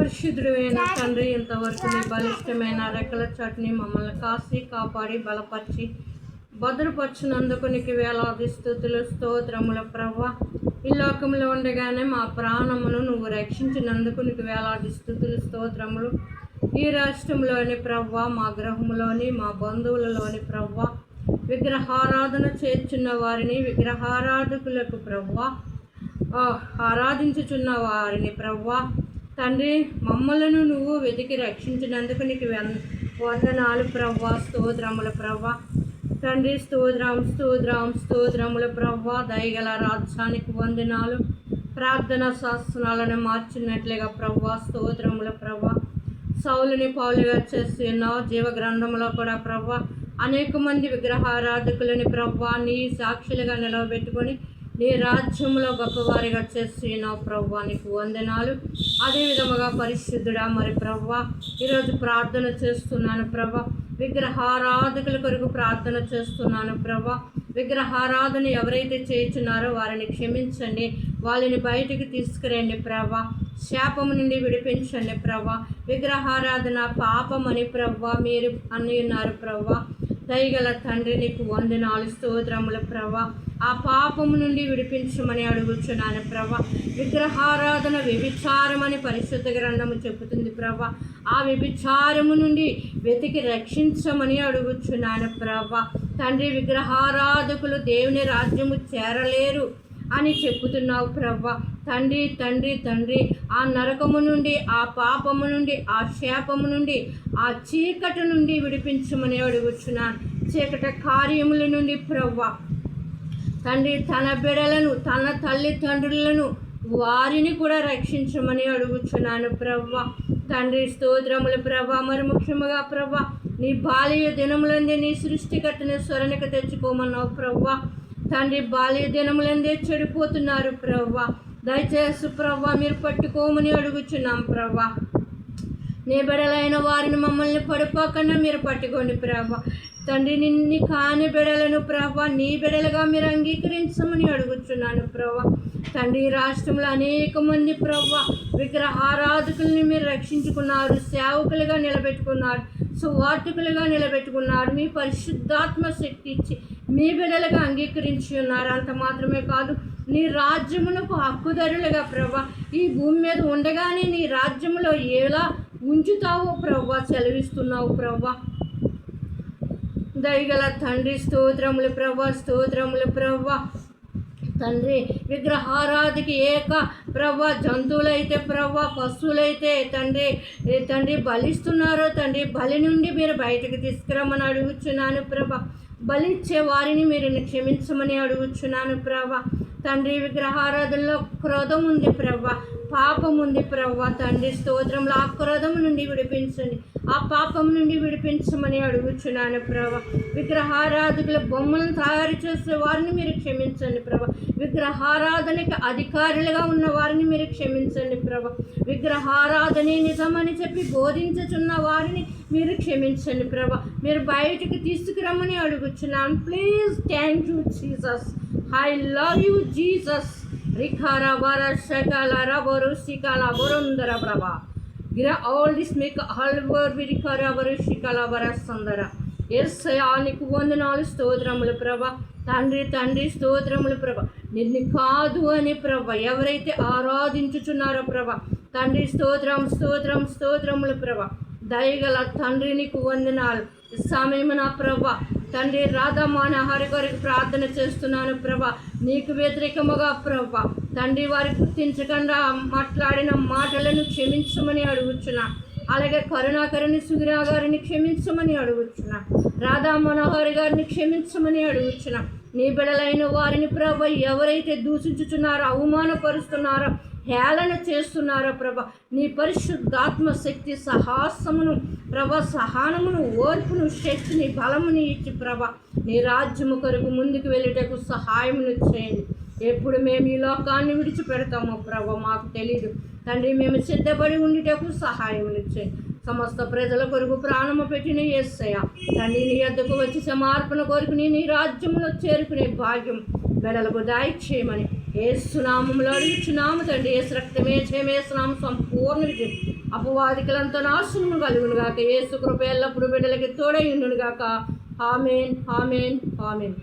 పరిశుద్ధుడైన తండ్రి ఇంతవరకు మీ బలిష్టమైన రెక్కల చట్నీ మమ్మల్ని కాసి కాపాడి బలపరిచి భద్రపరిచినందుకు నీకు వేలాది స్థుతులు స్తోత్రముల. ప్రభ ఈ లోకంలో ఉండగానే మా ప్రాణమును నువ్వు రక్షించినందుకు నీకు వేలాది స్థుతులు స్తోత్రములు. ఈ రాష్ట్రంలోని ప్రవ్వ మా గృహంలోని మా బంధువులలోని ప్రవ్వ విగ్రహారాధన చేర్చున్న వారిని విగ్రహారాధకులకు ప్రవ్వ ఆరాధించుచున్న వారిని ప్రవ్వా తండ్రి మమ్మలను నువ్వు వెతికి రక్షించినందుకు నీకు వందనాలు ప్రవ్వా స్తోత్రముల ప్రవ్వా. తండ్రి స్తోత్రం స్తోత్రం స్తోత్రముల ప్రవ్వా. దయగల రాజ్యానికి వందనాలు. ప్రార్థన శాస్త్రాలను మార్చినట్లుగా ప్రవ్వా స్తోత్రముల ప్రవ్వా. సౌలుని పౌలుగా చేస్తున్నావు జీవ గ్రంథంలో కూడా ప్రవ్వా. అనేక మంది విగ్రహారాధకులని ప్రవ్వా. నీ సాక్షులుగా నిలవబెట్టుకొని నీ రాజ్యంలో గొప్పవారిగా చేస్తున్నావు ప్రవ్వా నీకు వందనాలు. అదే విధముగా పరిశుద్ధుడా మరి ప్రవ్వా ఈరోజు ప్రార్థన చేస్తున్నాను ప్రవ్వా. విగ్రహారాధకుల కొరకు ప్రార్థన చేస్తున్నాను ప్రభా విగ్రహారాధన ఎవరైతే చేయించున్నారో వారిని క్షమించండి. వాళ్ళని బయటికి తీసుకురండి ప్రభా శాపము నుండి విడిపించండి ప్రభా విగ్రహారాధన పాపమని ప్రవ్వా మీరు అని ఉన్నారు ప్రవ్వా. దయగల తండ్రి నీకు వందనాలు స్తోత్రముల ప్రభా. ఆ పాపము నుండి విడిపించమని అడుగుచున్నాను ప్రభ. విగ్రహారాధన వ్యభిచారమని పరిశుద్ధ గ్రంథము చెబుతుంది ప్రభ. ఆ వ్యభిచారము నుండి వెతికి రక్షించమని అడుగుచున్నాను ప్రభ. తండ్రి విగ్రహారాధకులు దేవుని రాజ్యము చేరలేరు అని చెప్పుతున్నావు ప్రభ. తండ్రి తండ్రి తండ్రి ఆ నరకము నుండి ఆ పాపము నుండి ఆ శాపము నుండి ఆ చీకటి నుండి విడిపించమని అడుగుచున్నాను చీకట కార్యముల నుండి ప్రవ్వ. తండ్రి తన బిడలను తన తల్లిదండ్రులను వారిని కూడా రక్షించమని అడుగుచున్నాను ప్రవ్వ. తండ్రి స్తోత్రములు ప్రభ మరి ముఖ్యముగా ప్రభ నీ బాల్య దినములందే నీ సృష్టికర్తని స్వరణకు తెచ్చుకోమన్నావు ప్రవ్వ. తండ్రి బాల్య దినములందే చెడిపోతున్నారు ప్రవ్వ. దయచేసి ప్రవ్వ మీరు పట్టుకోమని అడుగుచున్నాం ప్రవ్వ నీ బిడలైన వారిని మమ్మల్ని పడిపోకుండా మీరు పట్టుకోండి ప్రభా. తండ్రి నిన్ని కాని బిడలను ప్రభా నీ బిడలుగా మీరు అంగీకరించమని అడుగుచున్నాను ప్రభా. తండ్రి రాష్ట్రంలో అనేక మంది ప్రభా విగ్రహారాధకుల్ని మీరు రక్షించుకున్నారు సేవకులుగా నిలబెట్టుకున్నారు సువార్థకులుగా నిలబెట్టుకున్నారు మీ పరిశుద్ధాత్మ శక్తి ఇచ్చి మీ బిడలుగా అంగీకరించి ఉన్నారు. అంత మాత్రమే కాదు నీ రాజ్యమునకు హక్కుదారులుగా ప్రభా. ఈ భూమి మీద ఉండగానే నీ రాజ్యములో ఎలా ఉంచుతావో ప్రవ్వా సెలవిస్తున్నావు ప్రవ్వా దయగల తండ్రి స్తోత్రములు ప్రభా స్తోత్రములు ప్రవ్వా తండ్రి విగ్రహారాధికి ఏక ప్రవ్వ జంతువులైతే ప్రవ్వ పశువులైతే తండ్రి తండ్రి బలిస్తున్నారో తండ్రి బలి నుండి మీరు బయటకు తీసుకురమ్మని అడుగుచున్నాను ప్రభ. బలిచ్చే వారిని మీరు క్షమించమని అడుగుచున్నాను ప్రభ. తండ్రి విగ్రహారాధనలో క్రోధం ఉంది ప్రవ్వ పాపం ఉంది ప్రవ్వ. తండ్రి స్తోత్రంలో ఆ క్రోధం నుండి విడిపించండి ఆ పాపం నుండి విడిపించమని అడుగుచున్నాను ప్రభ విగ్రహారాధకుల బొమ్మలను తయారు చేసే వారిని మీరు క్షమించండి ప్రభ విగ్రహారాధనకి అధికారులుగా ఉన్న వారిని మీరు క్షమించండి ప్రభ విగ్రహారాధనే నిజమని చెప్పి బోధించుచున్న వారిని మీరు క్షమించండి ప్రభ మీరు బయటకు తీసుకురమ్మని అడుగుచున్నాను. Please thank you Jesus. I love you Jesus రిఖర వర శకల రవరు శికల వరుందర ప్రభ గిర ఆల్ దిస్ మేక్ ఆల్ వర్ విరిఖార వరు శికల వర సుందర ఎస్ నీకు వందనాలు స్తోత్రములు ప్రభ తండ్రి తండ్రి స్తోత్రములు ప్రభ నిన్ను కాదు అని ప్రభ ఎవరైతే ఆరాధించుచున్నారో ప్రభ తండ్రి స్తోత్రం స్తోత్రం స్తోత్రములు ప్రభ దయగల తండ్రి నీకు వందనాలు సమయమున ప్రభ తండ్రి రాధా హరి గారికి ప్రార్థన చేస్తున్నాను ప్రభ. నీకు వ్యతిరేకముగా ప్రభ. తండ్రి వారి గుర్తించకుండా మాట్లాడిన మాటలను క్షమించమని అడుగుచున్నా. అలాగే కరుణాకరుని సుగిరా గారిని క్షమించమని అడుగుచున్నా. రాధా మనోహరి గారిని క్షమించమని అడుగుచున్నా. నీ బిడలైన వారిని ప్రభ ఎవరైతే దూషించుచున్నారో అవమానపరుస్తున్నారో హేళన చేస్తున్నారో ప్రభ నీ పరిశుద్ధాత్మ శక్తి సాహసమును ప్రభ సహనమును ఓర్పును శక్తిని బలముని ఇచ్చి ప్రభ నీ రాజ్యము కొరకు ముందుకు వెళ్ళుటకు సహాయమును చేయండి. ఎప్పుడు మేము ఈ లోకాన్ని విడిచిపెడతామో ప్రభ మాకు తెలియదు తండ్రి మేము సిద్ధపడి ఉండేటకు సహాయమును చేయండి. సమస్త ప్రజల కొరకు ప్రాణము పెట్టిన ఏసయ తండ్రి నీ యొద్దకు వచ్చి సమర్పణ కోరుకుని నీ రాజ్యంలో చేరుకునే భాగ్యం మెడలకు దాయిచ్చేయమని ఏసునామంలో అడుగుచున్నాము తండ్రి. ఏసు రక్తమే చేయమేసునాము సంపూర్ణ విజయం అపవాదికులంతా నాశనము కలుగును గాక. యేసు కృప ఎల్లప్పుడు బిడ్డలకి తోడై ఉండును గాక. Amen amen amen.